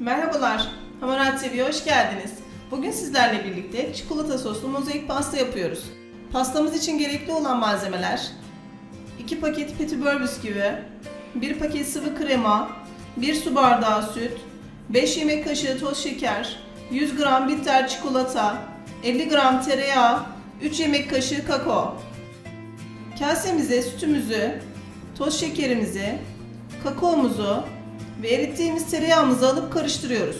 Merhabalar, Hamarat TV'ye hoş geldiniz. Bugün sizlerle birlikte çikolata soslu mozaik pasta yapıyoruz. Pastamız için gerekli olan malzemeler 2 paket petibör bisküvi, 1 paket sıvı krema, 1 su bardağı süt, 5 yemek kaşığı toz şeker, 100 gram bitter çikolata, 50 gram tereyağı, 3 yemek kaşığı kakao. Kasemize sütümüzü, toz şekerimizi, kakaomuzu ve erittiğimiz tereyağımızı alıp karıştırıyoruz.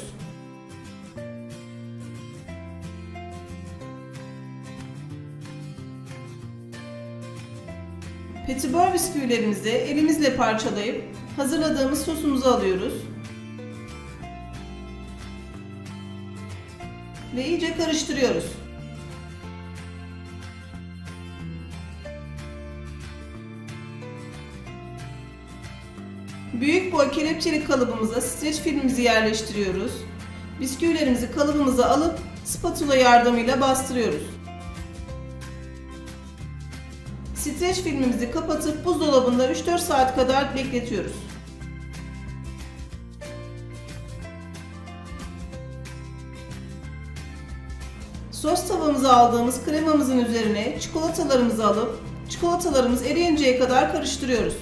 Petibör bisküvilerimizi elimizle parçalayıp hazırladığımız sosumuzu alıyoruz. Ve iyice karıştırıyoruz. Büyük boy kelepçeli kalıbımıza streç filmimizi yerleştiriyoruz. Bisküvilerimizi kalıbımıza alıp spatula yardımıyla bastırıyoruz. Streç filmimizi kapatıp buzdolabında 3-4 saat kadar bekletiyoruz. Sos tavamıza aldığımız kremamızın üzerine çikolatalarımızı alıp çikolatalarımız eriyinceye kadar karıştırıyoruz.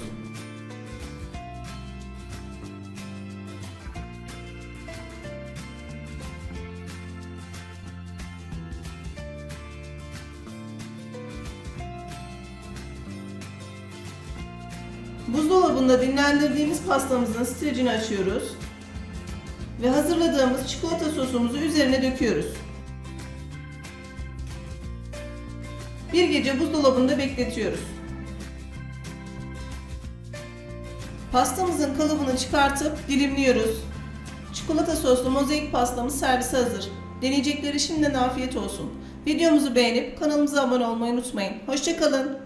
Buzdolabında dinlendirdiğimiz pastamızın streçini açıyoruz ve hazırladığımız çikolata sosumuzu üzerine döküyoruz. Bir gece buzdolabında bekletiyoruz. Pastamızın kalıbını çıkartıp dilimliyoruz. Çikolata soslu mozaik pastamız servise hazır. Deneyecekleri şimdiden afiyet olsun. Videomuzu beğenip kanalımıza abone olmayı unutmayın. Hoşçakalın.